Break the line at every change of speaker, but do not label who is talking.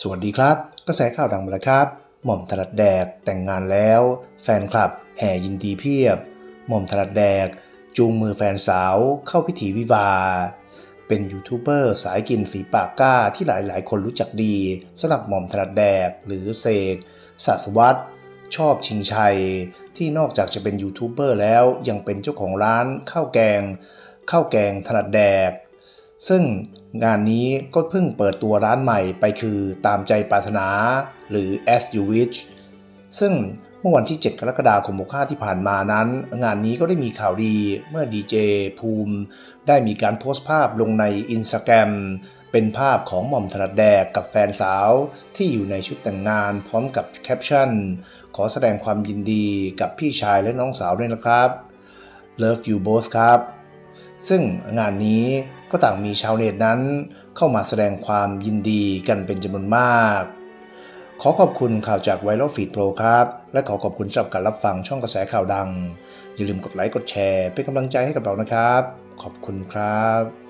สวัสดีครับ กระแสข่าวดังมาแล้วครับ หม่อมถนัดแดกแต่งงานแล้ว แฟนคลับแห่ยินดีเพียบ หม่อมถนัดแดก จูงมือแฟนสาวเข้าพิธีวิวา เป็นยูทูบเบอร์สายกินฝีปากกล้าที่หลายๆ คนรู้จักดีสำหรับหม่อมถนัดแดกหรือเสกศาสวัตรชอบชิงชัย ที่นอกจากจะเป็นยูทูบเบอร์แล้วยังเป็นเจ้าของร้านข้าวแกงข้าวแกงถนัดแดก ซึ่งงานนี้ก็เพิ่งเปิดตัวร้านใหม่ไปคือตามใจปรารถนาหรือ As You Wish ซึ่งเมื่อวันที่ 7 กรกฎาคม65ที่ผ่านมานั้น งานนี้ก็ได้มีข่าวดีเมื่อดีเจภูมิ ได้มีการโพสต์ภาพลงในอินสตาแกรมเป็นภาพของหม่อมถนัดแดกกับแฟนสาว ที่อยู่ในชุดแต่งงานพร้อมกับแคปชั่น ขอแสดงความยินดีกับพี่ชายและน้องสาวด้วยนะครับ Love you both ครับ ซึ่งงานนี้ก็ต่างมีชาวเน็ตนั้น เข้ามาแสดงความยินดีกันเป็นจำนวนมาก ขอขอบคุณข่าวจากไวรัลฟีดโปรครับ และขอขอบคุณสำหรับการรับฟังช่องกระแสข่าวดัง อย่าลืมกดไลค์กดแชร์ เป็นกำลังใจให้กับเรานะครับ ขอบคุณครับ